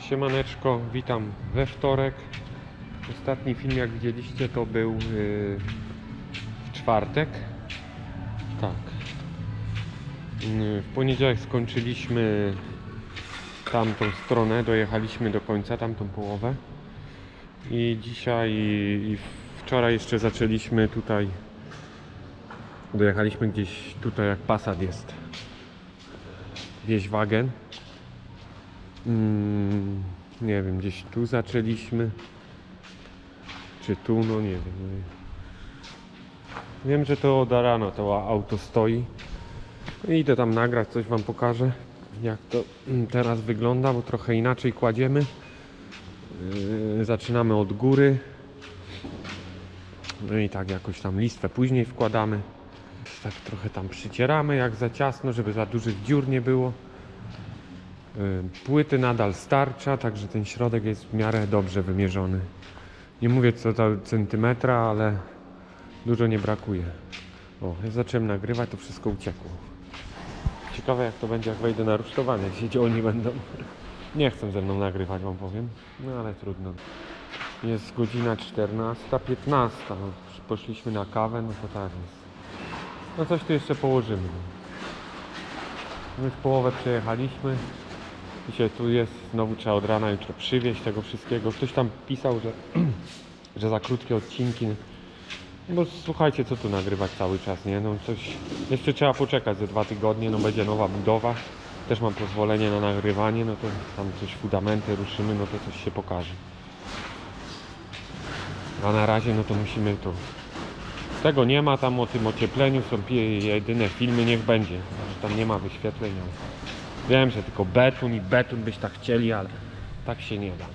Siemaneczko, witam we wtorek. Ostatni film jak widzieliście to był w czwartek. Tak. Yy, w poniedziałek skończyliśmy tamtą stronę, dojechaliśmy do końca, tamtą połowę. I dzisiaj i wczoraj jeszcze zaczęliśmy tutaj. Dojechaliśmy gdzieś tutaj jak Passat jest. Wieś wagen. Mm, nie wiem, gdzieś tu zaczęliśmy. Czy tu, no nie wiem. Wiem, że to od rano to auto stoi. Idę tam nagrać, coś wam pokażę. Jak to mm, teraz wygląda, bo trochę inaczej kładziemy. Yy, zaczynamy od góry. No i tak jakoś tam listwę później wkładamy. Tak trochę tam przycieramy, jak za ciasno, żeby za dużych dziur nie było. Y, Płyty nadal starcza, także ten środek jest w miarę dobrze wymierzony. Nie mówię co do centymetra, ale dużo nie brakuje. O, ja zacząłem nagrywać, to wszystko uciekło. Ciekawe jak to będzie, jak wejdę na rusztowanie, gdzie oni będą. Nie chcą ze mną nagrywać, wam powiem. No ale trudno. Jest godzina 14.15. No, poszliśmy na kawę, no to tak jest. No coś tu jeszcze położymy. My już połowę przejechaliśmy. Dzisiaj tu jest, znowu trzeba od rana jutro przywieźć tego wszystkiego. Ktoś tam pisał, że, że za krótkie odcinki. No Bo słuchajcie, co tu nagrywać cały czas, nie? No coś, jeszcze trzeba poczekać ze dwa tygodnie, no będzie nowa budowa. Też mam pozwolenie na nagrywanie, no to tam coś fundamenty ruszymy, no to coś się pokaże. A na razie, no to musimy tu. Tego nie ma, tam o tym ociepleniu są jedyne filmy, niech będzie. Że tam nie ma wyświetlenia. Wiem, że tylko beton i beton byś tak chcieli, ale tak się nie da.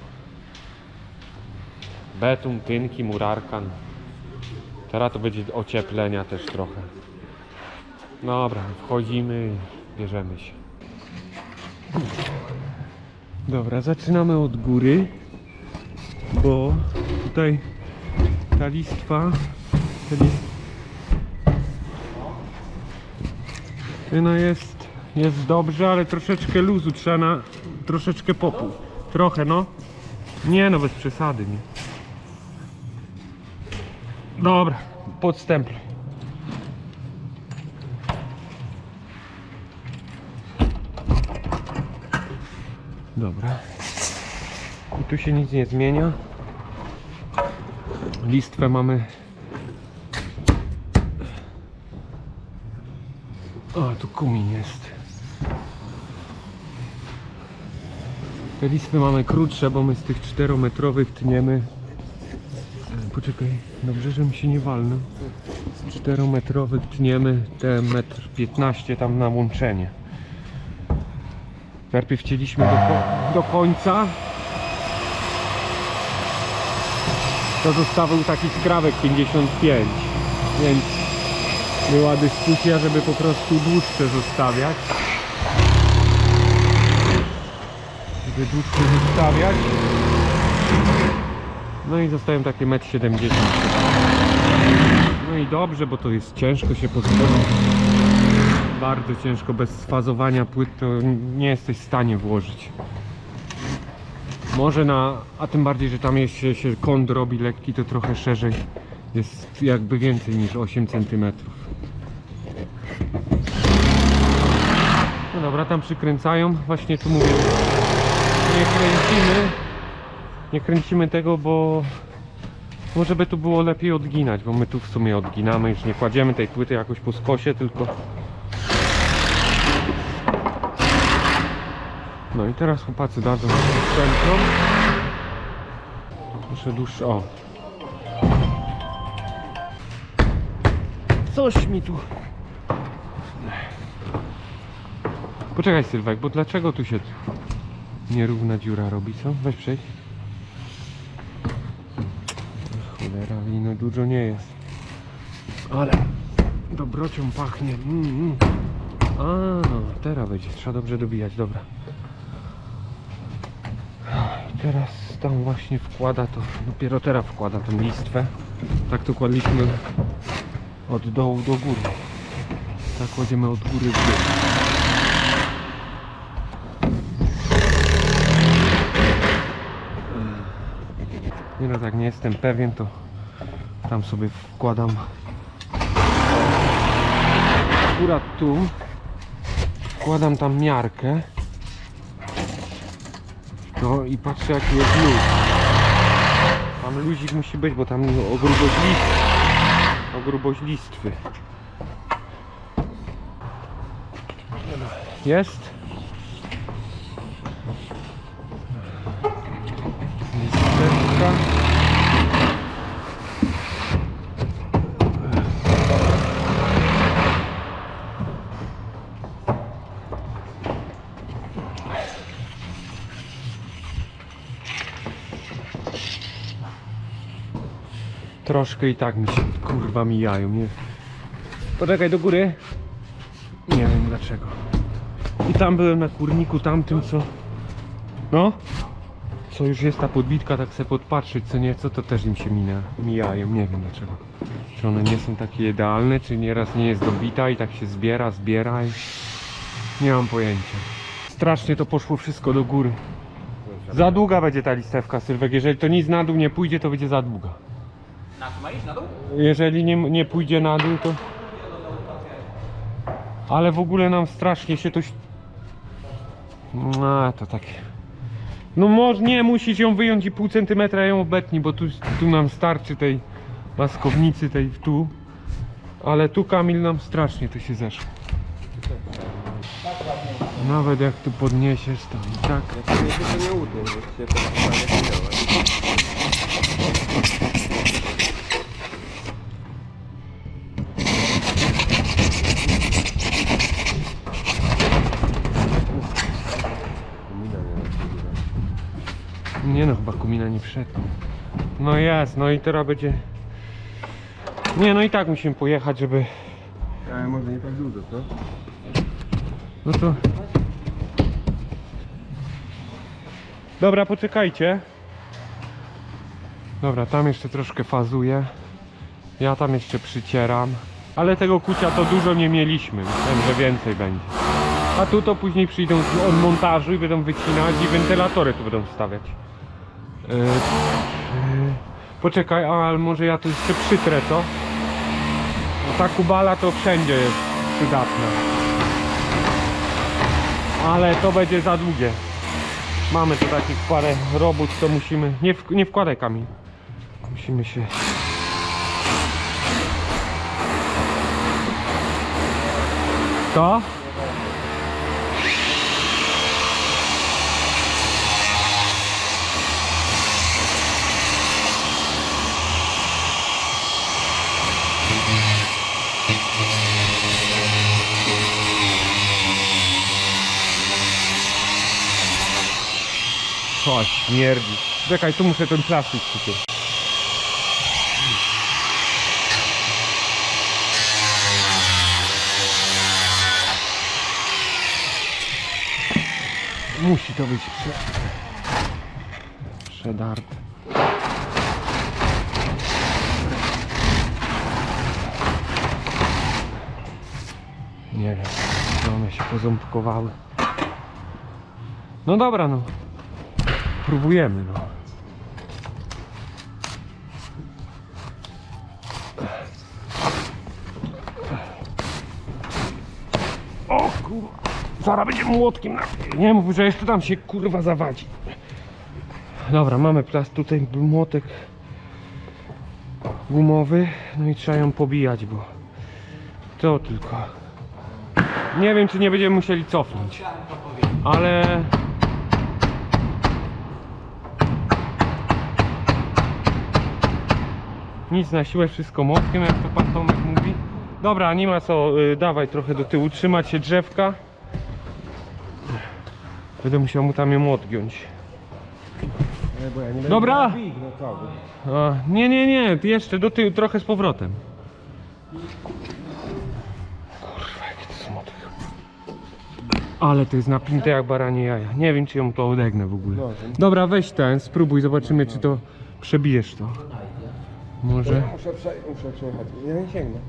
Beton, tynki, murarkan. Teraz to będzie ocieplenia też trochę. Dobra, wchodzimy i bierzemy się. Dobra, zaczynamy od góry, bo tutaj ta listwa, ta no jest, jest dobrze, ale troszeczkę luzu trzeba na troszeczkę popół. Trochę no. Nie no, bez przesady, nie. Dobra, podstęp. Dobra. I tu się nic nie zmienia. Listwę mamy. O, tu kumin jest. Te listwy mamy krótsze, bo my z tych 4-metrowych tniemy. Poczekaj, dobrze, że mi się nie walnął. Z 4-metrowych tniemy te 1,15 m tam na łączenie. Najpierw chcieliśmy do, do końca. To zostawał taki skrawek 55, więc była dyskusja, żeby po prostu dłuższe zostawiać. Żeby dłuższe zostawiać. No i zostają takie 1,70 m. No i dobrze, bo to jest ciężko się pozbywać. Bardzo ciężko, bez sfazowania płyt to nie jesteś w stanie włożyć. Może na, a tym bardziej, że tam jest, się, się kąt robi lekki, to trochę szerzej. Jest jakby więcej niż 8 cm. No dobra, tam przykręcają. Właśnie tu mówię, nie kręcimy. Nie kręcimy tego, bo może by tu było lepiej odginać, bo my tu w sumie odginamy, już nie kładziemy tej płyty jakoś po skosie, tylko No i teraz chłopacy dadzą centrum. Muszę dłuższe. O. Coś mi tu. Poczekaj Sylwek, bo dlaczego tu się nierówna dziura robi, co? Weź przejdź. Cholera, no dużo nie jest. Ale dobrocią pachnie. Mm, mm. A, teraz będzie. Trzeba dobrze dobijać, dobra. Teraz tam właśnie wkłada to, dopiero teraz wkłada tą listwę. Tak to kładliśmy od dołu do góry. Tak kładziemy od góry w dół. Nie no, tak nie jestem pewien, to tam sobie wkładam. Akurat tu wkładam tam miarkę. No i patrzę jaki jest luz. Tam luzik musi być, bo tam o grubość listwy o grubość listwy jest listewka Troszkę i tak mi się kurwa mijają, nie? Poczekaj do góry. Nie wiem dlaczego. I tam byłem na kurniku tamtym co. No? Co już jest ta podbitka, tak sobie podpatrzeć, co nieco, to też im się mina, mijają, nie wiem dlaczego. Czy one nie są takie idealne, czy nieraz nie jest dobita i tak się zbiera, zbiera i... Nie mam pojęcia. Strasznie to poszło wszystko do góry. Za długa będzie ta listewka, Sylwek. Jeżeli to nic na dół nie pójdzie, to będzie za długa. Na co ma iść? Na dół? Jeżeli nie, nie pójdzie na dół, to. Ale w ogóle nam strasznie się to. A, to takie. No może nie, musisz ją wyjąć i pół centymetra ją obetnij, bo tu, tu nam starczy tej maskownicy, tej tu. Ale tu Kamil nam strasznie to się zeszło. Nawet jak tu podniesiesz, to i tak. to nie udnie, że się to minęło. Nie no, chyba kumina nie wszedł. No jest, no i teraz będzie... Nie, no i tak musimy pojechać, żeby... Ale może nie tak dużo, co? No to... Dobra, poczekajcie. Dobra, tam jeszcze troszkę fazuję. Ja tam jeszcze przycieram. Ale tego kucia to dużo nie mieliśmy. Myślałem, że więcej będzie. A tu to później przyjdą od montażu i będą wycinać i wentylatory tu będą wstawiać. Yy, poczekaj, ale może ja to jeszcze przytrę, co? No ta kubala to wszędzie jest przydatna. Ale to będzie za długie. Mamy tu takich parę robót, co musimy. Nie, w, nie wkładaj kamień. Musimy się. Co? Chodź, śmierdzi. Czekaj, tu muszę ten plastik przyciąć. Musi to być prze... przedarte. Nie wiem, one się poząbkowały. No dobra, no. Próbujemy, no. O kurwa, zaraz będzie młotkiem na... Nie mów, że jeszcze tam się kurwa zawadzi. Dobra, mamy plast tutaj młotek gumowy, no i trzeba ją pobijać, bo to tylko. Nie wiem, czy nie będziemy musieli cofnąć, ale Nic na siłę, wszystko młotkiem, jak to pan Tomek mówi. Dobra, nie ma co, y, dawaj trochę do tyłu, trzymać się drzewka. Będę musiał mu tam je młot giąć. Nie, bo ja nie będę Dobra. miał no. A, nie, nie, nie, jeszcze do tyłu, trochę z powrotem. Kurwa, jaki to smotek. Ale to jest napięte jak baranie jaja. Nie wiem, czy ją to odegnę w ogóle. Dobra, weź ten, spróbuj, zobaczymy, czy to przebijesz to. Może. Muszę, prze, muszę przejechać. Nie sięgnę.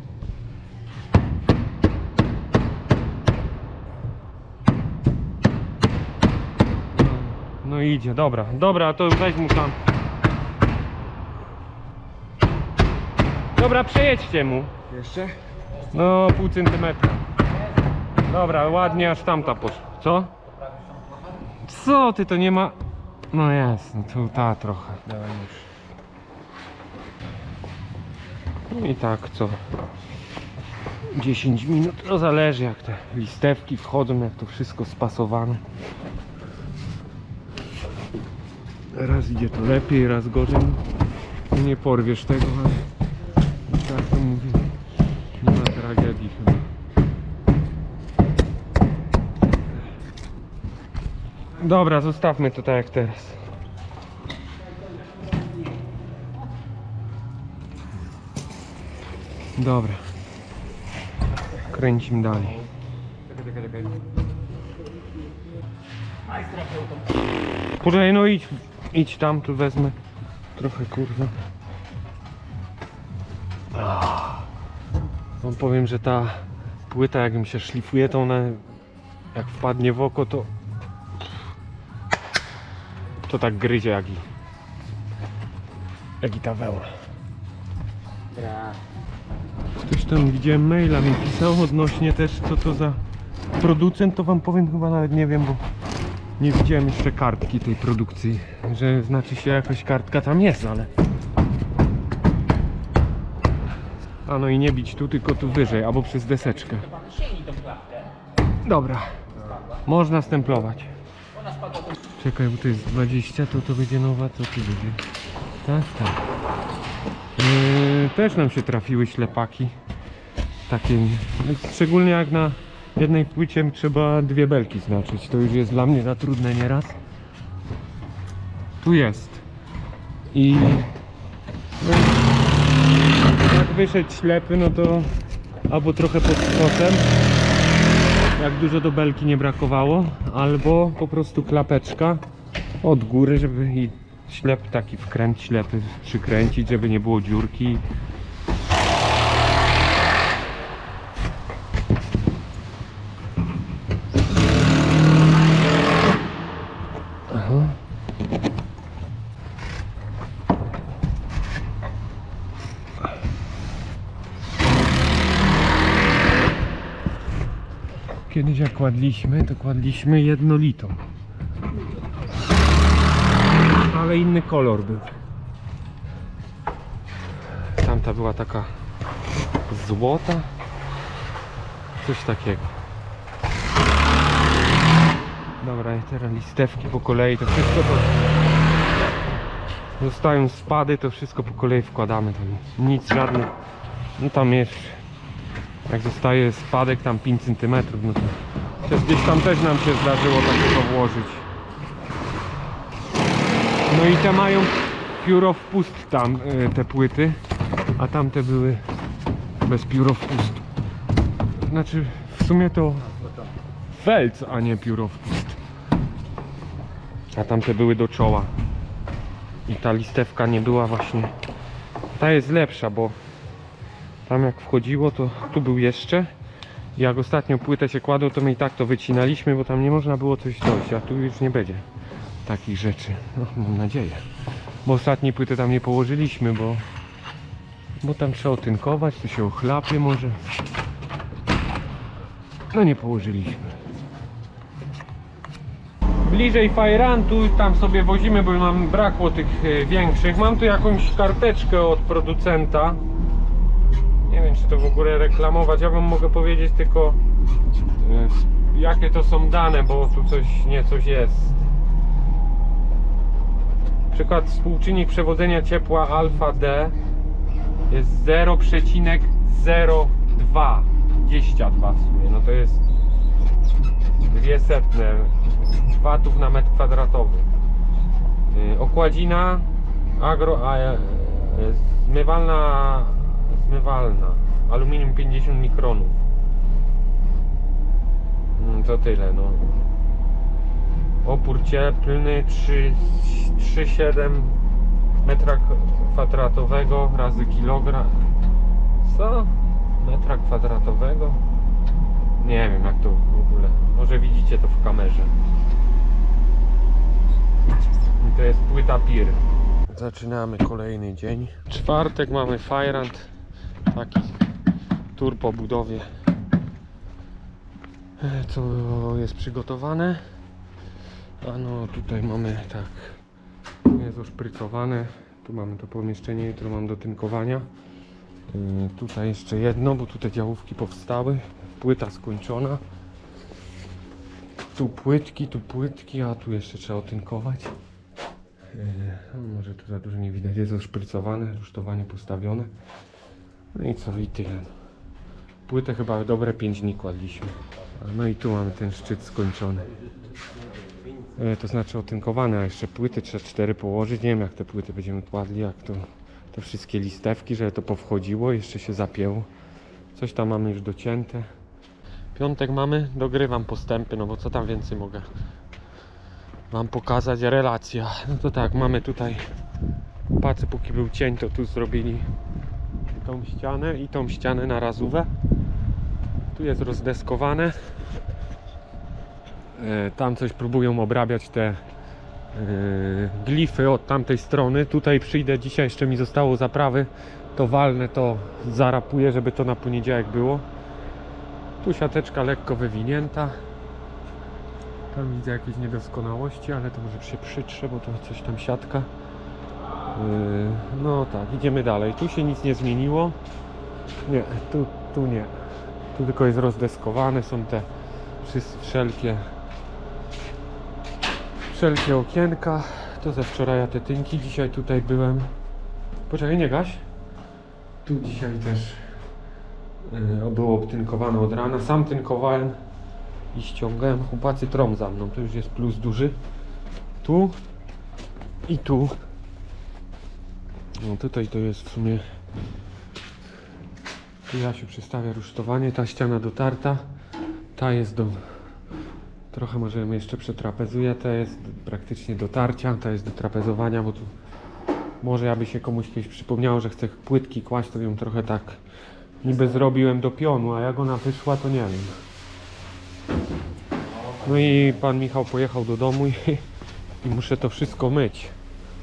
No idzie, dobra, dobra, to weź mu tam. Dobra, przejedźcie mu. Jeszcze? No, pół centymetra. Dobra, ładnie aż tamta poszła. Co? Co ty, to nie ma... No jest, no to ta trochę. Dawaj już. No i tak co? 10 minut, to zależy jak te listewki wchodzą, jak to wszystko spasowane. Raz idzie to lepiej, raz gorzej. Nie porwiesz tego, ale tak to mówię. Nie ma tragedii chyba. Dobra, zostawmy to tak jak teraz. Dobra. Kręcimy dalej. Poczekaj, no idź, idź tam, tu wezmę. Trochę kurwa. Wam powiem, że ta płyta jak mi się szlifuje, to ona jak wpadnie w oko, to to tak gryzie jak i jak i ta wełna. Widziałem maila mi pisał odnośnie też co to za producent, to wam powiem chyba nawet nie wiem, bo nie widziałem jeszcze kartki tej produkcji, że znaczy się jakaś kartka tam jest, ale a no i nie bić tu, tylko tu wyżej, albo przez deseczkę. Dobra, można stemplować. Czekaj, bo to jest 20, to to będzie nowa, co tu będzie? Tak, tak. Yy, też nam się trafiły ślepaki. Takie, szczególnie jak na jednej płycie trzeba dwie belki znaczyć. To już jest dla mnie za trudne nieraz. Tu jest. I jak wyszedł ślepy, no to albo trochę pod skosem, jak dużo do belki nie brakowało, albo po prostu klapeczka od góry, żeby i ślep taki wkręt ślepy przykręcić, żeby nie było dziurki. Kiedyś jak kładliśmy, to kładliśmy jednolitą. Ale inny kolor był. Tamta była taka złota. Coś takiego. Dobra, teraz listewki po kolei, to wszystko to... Zostają spady, to wszystko po kolei wkładamy. Tam nic żadnych... No tam jest... Jak zostaje spadek tam 5 cm, no to gdzieś tam też nam się zdarzyło takiego włożyć. No i te mają pióro wpust tam, y, te płyty, a tamte były bez pióro wpustu. Znaczy, w sumie to felc, a nie pióro wpust. A tamte były do czoła. I ta listewka nie była właśnie... Ta jest lepsza, bo tam jak wchodziło, to tu był jeszcze. Jak ostatnio płytę się kładło, to my i tak to wycinaliśmy, bo tam nie można było coś dojść, a tu już nie będzie takich rzeczy. No, mam nadzieję. Bo ostatniej płyty tam nie położyliśmy, bo bo tam trzeba otynkować, to się ochlapie może. No nie położyliśmy. Bliżej Fajrantu, tam sobie wozimy, bo nam brakło tych e, większych. Mam tu jakąś karteczkę od producenta. Nie wiem czy to w ogóle reklamować. Ja wam mogę powiedzieć tylko e, jakie to są dane, bo tu coś nie coś jest. Przykład współczynnik przewodzenia ciepła alfa D jest 0,02 22 w sumie. No to jest dwie setne watów na metr kwadratowy. Yy, Okładzina agro, a, e, zmywalna zmywalna Aluminium 50 mikronów. Mm, To tyle, no. Opór cieplny 3 3,7 metra kwadratowego razy kilogram. Co? Metra kwadratowego? Nie wiem jak to w ogóle. Może widzicie to w kamerze. To jest płyta PIR. Zaczynamy kolejny dzień. Czwartek mamy Fajrant. Taki tur po budowie. E, Co jest przygotowane? A no tutaj mamy tak. Jest oszprycowane. Tu mamy to pomieszczenie, jutro mam do tynkowania. Yy, Tutaj jeszcze jedno, bo tutaj działówki powstały. Płyta skończona. Tu płytki, tu płytki, a tu jeszcze trzeba otynkować. Yy, no może tu za dużo nie widać, jest oszprycowane, rusztowanie postawione. No i co, i tyle. Płytę chyba dobre 5 dni kładliśmy. No i tu mamy ten szczyt skończony. E, To znaczy otynkowane, a jeszcze płyty trzeba cztery położyć. Nie wiem jak te płyty będziemy kładli, jak to te wszystkie listewki, żeby to powchodziło, jeszcze się zapięło. Coś tam mamy już docięte. Piątek mamy, dogrywam postępy, no bo co tam więcej mogę Wam pokazać, relacja. No to tak, mamy tutaj, patrzę póki był cień, to tu zrobili tą ścianę i tą ścianę na razówę. Tu jest rozdeskowane. E, Tam coś próbują obrabiać te e, glify od tamtej strony. Tutaj przyjdę dzisiaj, jeszcze mi zostało zaprawy. To walnę, to zarapuję, żeby to na poniedziałek było. Tu siateczka lekko wywinięta. Tam widzę jakieś niedoskonałości, ale to może się przytrze, bo to coś tam siatka. Yy, No tak, idziemy dalej. Tu się nic nie zmieniło. Nie, tu, tu nie. Tu tylko jest rozdeskowane, są te wszelkie wszelkie okienka. To ze wczoraj te tynki. Dzisiaj tutaj byłem. Poczekaj, nie gaś. Tu dzisiaj też yy, było obtynkowane od rana. Sam tynkowałem i ściągałem. Chłopacy trom za mną. To już jest plus duży. Tu i tu. No tutaj to jest w sumie. Tu ja się przestawia rusztowanie. Ta ściana dotarta. Ta jest do. Trochę może ją jeszcze przetrapezuję. Ta jest praktycznie do tarcia. Ta jest do trapezowania, bo tu może aby się komuś kiedyś przypomniało, że chcę płytki kłaść, to ją trochę tak niby zrobiłem do pionu, a jak ona wyszła, to nie wiem. No i pan Michał pojechał do domu i, i muszę to wszystko myć.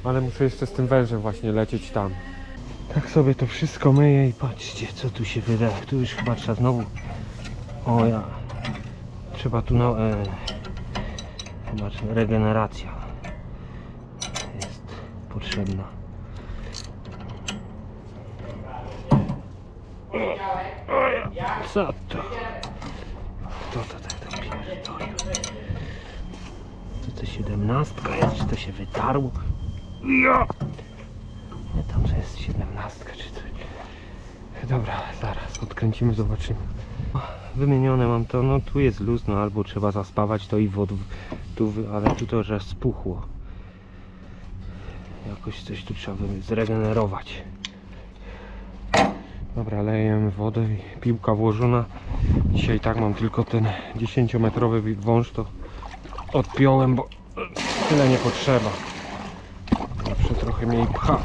Ale muszę jeszcze z tym wężem właśnie lecieć tam. Tak sobie to wszystko myję i patrzcie co tu się wydaje. Tu już chyba trzeba znowu... O ja... Trzeba tu no... E... Chyba regeneracja jest potrzebna. Co to? Kto to tak to pierdolił? To to siedemnastka jest, czy to się wytarło? Ja! Tam to jest siedemnastka, czy to... Dobra, zaraz odkręcimy, zobaczymy. Wymienione mam to, no tu jest luz, no albo trzeba zaspawać to i wod, tu, ale tu to że spuchło. Jakoś coś tu trzeba zregenerować. Dobra, lejemy wodę i piłka włożona. Dzisiaj tak mam tylko ten 10-metrowy wąż, to odpiąłem, bo tyle nie potrzeba. Trochę mniej pcha.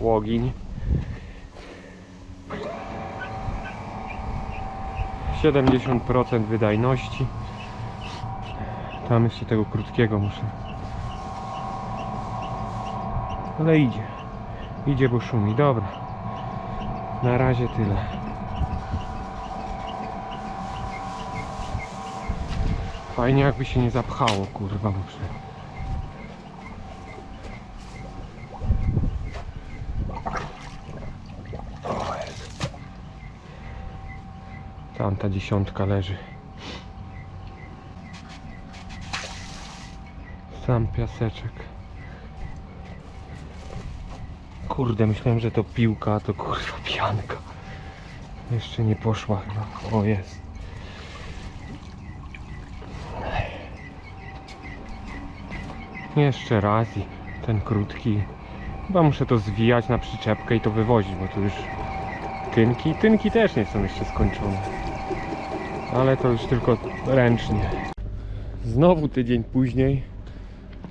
Łogiń. 70% wydajności. Tam jeszcze tego krótkiego muszę. Ale idzie. Idzie, bo szumi. Dobra. Na razie tyle. Fajnie jakby się nie zapchało, kurwa, muszę. Tam ta dziesiątka leży. Sam piaseczek. Kurde, myślałem, że to piłka, a to kurwa pianka. Jeszcze nie poszła chyba. O jest. Jeszcze raz i ten krótki. Chyba muszę to zwijać na przyczepkę i to wywozić, bo tu już tynki. Tynki też nie są jeszcze skończone. Ale to już tylko ręcznie. Znowu tydzień później.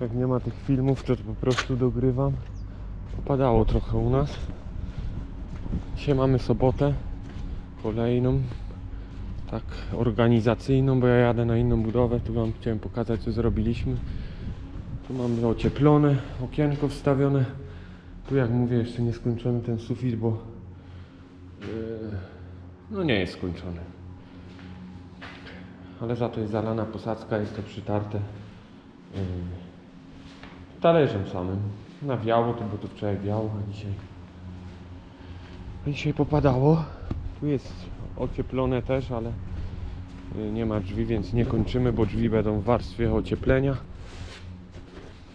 Jak nie ma tych filmów, to, to po prostu dogrywam. Popadało trochę u nas. Dzisiaj mamy sobotę kolejną, tak organizacyjną, bo ja jadę na inną budowę. Tu Wam chciałem pokazać, co zrobiliśmy. Tu mamy ocieplone, okienko wstawione. Tu, jak mówię, jeszcze nie skończony ten sufit, bo yy, no nie jest skończony. Ale za to jest zalana posadzka, jest to przytarte yy, talerzem samym. Nawiało to, bo to wczoraj wiało, a dzisiaj a dzisiaj popadało. Tu jest ocieplone też, ale y, nie ma drzwi, więc nie kończymy, bo drzwi będą w warstwie ocieplenia.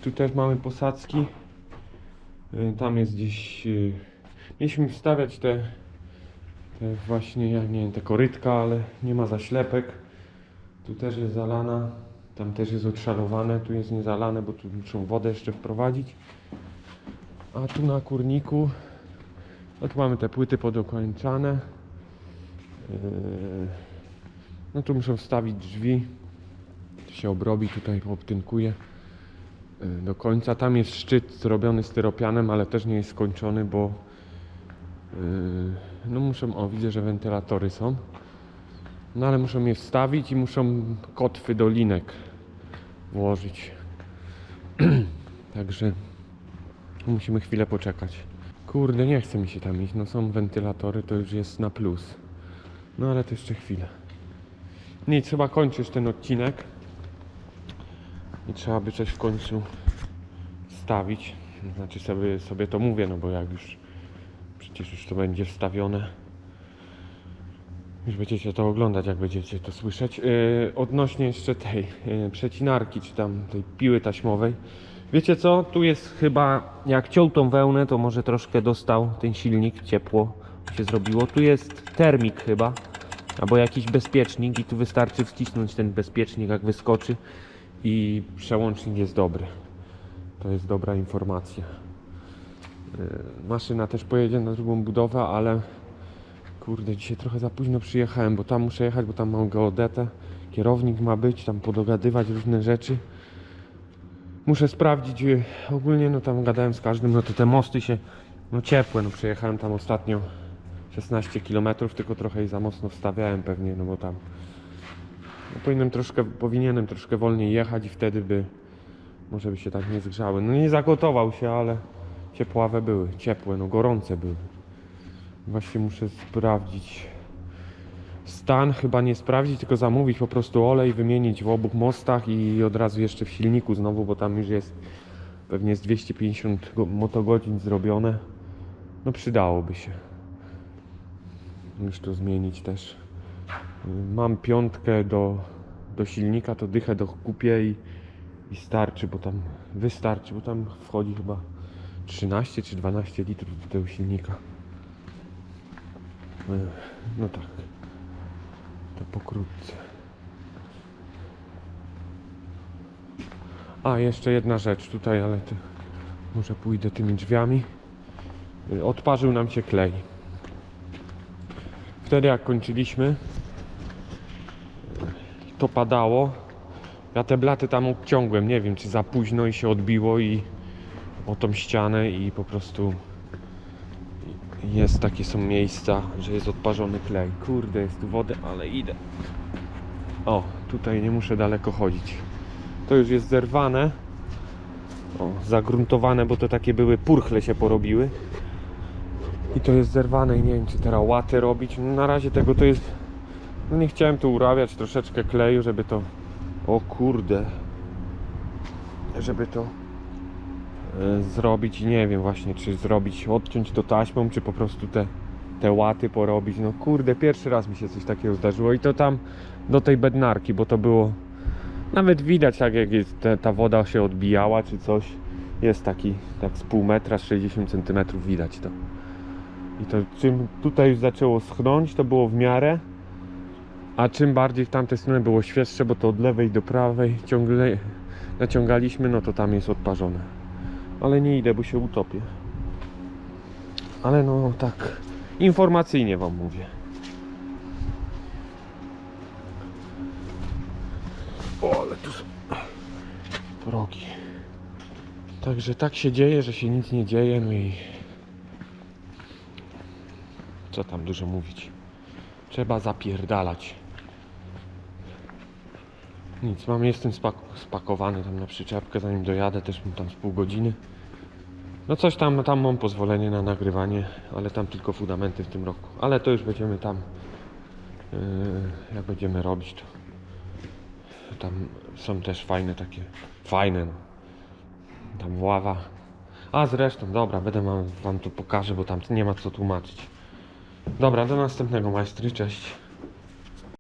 Tu też mamy posadzki. Y, Tam jest gdzieś. y, Mieliśmy wstawiać te, te właśnie, ja nie wiem, te korytka, ale nie ma zaślepek. Tu też jest zalana. Tam też jest odszalowane, tu jest niezalane, bo tu muszą wodę jeszcze wprowadzić. A tu na kurniku no tu mamy te płyty podokończane. Yy, No tu muszę wstawić drzwi. To się obrobi, tutaj obtynkuje do końca. Tam jest szczyt zrobiony styropianem, ale też nie jest skończony, bo yy, no muszę, o widzę, że wentylatory są. No ale muszę je wstawić i muszą kotwy do linek włożyć. Także musimy chwilę poczekać. Kurde, nie chce mi się tam iść. No są wentylatory, to już jest na plus. No ale to jeszcze chwilę. Nic, trzeba kończyć ten odcinek. I trzeba by coś w końcu wstawić. Znaczy sobie, sobie to mówię, no bo jak już przecież już to będzie wstawione. Już będziecie to oglądać, jak będziecie to słyszeć. Yy, odnośnie jeszcze tej yy, przecinarki, czy tam tej piły taśmowej. Wiecie co? Tu jest chyba, jak ciął tą wełnę, to może troszkę dostał ten silnik, ciepło się zrobiło. Tu jest termik chyba, albo jakiś bezpiecznik i tu wystarczy wcisnąć ten bezpiecznik, jak wyskoczy i przełącznik jest dobry. To jest dobra informacja. Yy, Maszyna też pojedzie na drugą budowę, ale kurde, dzisiaj trochę za późno przyjechałem, bo tam muszę jechać, bo tam mam geodetę. Kierownik ma być, tam podogadywać różne rzeczy. Muszę sprawdzić, y, ogólnie no tam gadałem z każdym, no to te mosty się, no ciepłe, no przejechałem tam ostatnio 16 km, tylko trochę i za mocno wstawiałem pewnie, no bo tam powinienem troszkę, powinienem troszkę wolniej jechać i wtedy by może by się tak nie zgrzały. No nie zagotował się, ale ciepławe były, ciepłe, no gorące były. Właśnie muszę sprawdzić stan, chyba nie sprawdzić, tylko zamówić po prostu olej, wymienić w obu mostach i od razu jeszcze w silniku znowu, bo tam już jest pewnie z 250 go- motogodzin zrobione. No przydałoby się. Już to zmienić też. Mam piątkę do, do silnika, to dychę do kupię i, i starczy, bo tam wystarczy, bo tam wchodzi chyba 13 czy 12 litrów do tego silnika. Y, No tak. To pokrótce. A, jeszcze jedna rzecz tutaj, ale to może pójdę tymi drzwiami. Y, Odparzył nam się klej. Wtedy jak kończyliśmy, to padało. Ja te blaty tam obciągłem, nie wiem czy za późno i się odbiło i o tą ścianę i po prostu jest, takie są miejsca, że jest odparzony klej. Kurde, jest tu wody, ale idę. O, tutaj nie muszę daleko chodzić. To już jest zerwane. O, zagruntowane, bo to takie były purchle się porobiły. I to jest zerwane i nie wiem, czy teraz łaty robić. No, na razie tego to jest... No nie chciałem tu urabiać troszeczkę kleju, żeby to... O kurde. Żeby to e, zrobić nie wiem właśnie czy zrobić, odciąć to taśmą, czy po prostu te, te łaty porobić. No kurde, pierwszy raz mi się coś takiego zdarzyło i to tam do tej bednarki, bo to było nawet widać tak jak jest, te, ta woda się odbijała czy coś. Jest taki tak z pół metra, z 60 cm widać to. I to czym tutaj zaczęło schnąć, to było w miarę. A czym bardziej w tamtej stronie było świeższe, bo to od lewej do prawej ciągle naciągaliśmy, no to tam jest odparzone. Ale nie idę, bo się utopię. Ale no tak, informacyjnie wam mówię. O, ale tu są progi. Także tak się dzieje, że się nic nie dzieje, no i co tam dużo mówić. Trzeba zapierdalać. Nic, mam, jestem spak spakowany tam na przyczepkę, zanim dojadę, też mam tam z pół godziny. No coś tam, tam mam pozwolenie na nagrywanie, ale tam tylko fundamenty w tym roku. Ale to już będziemy tam, yy, jak będziemy robić, to tam są też fajne takie, fajne no. Tam ława. A zresztą, dobra, będę wam, wam tu pokażę, bo tam nie ma co tłumaczyć. Dobra, do następnego majstry, cześć.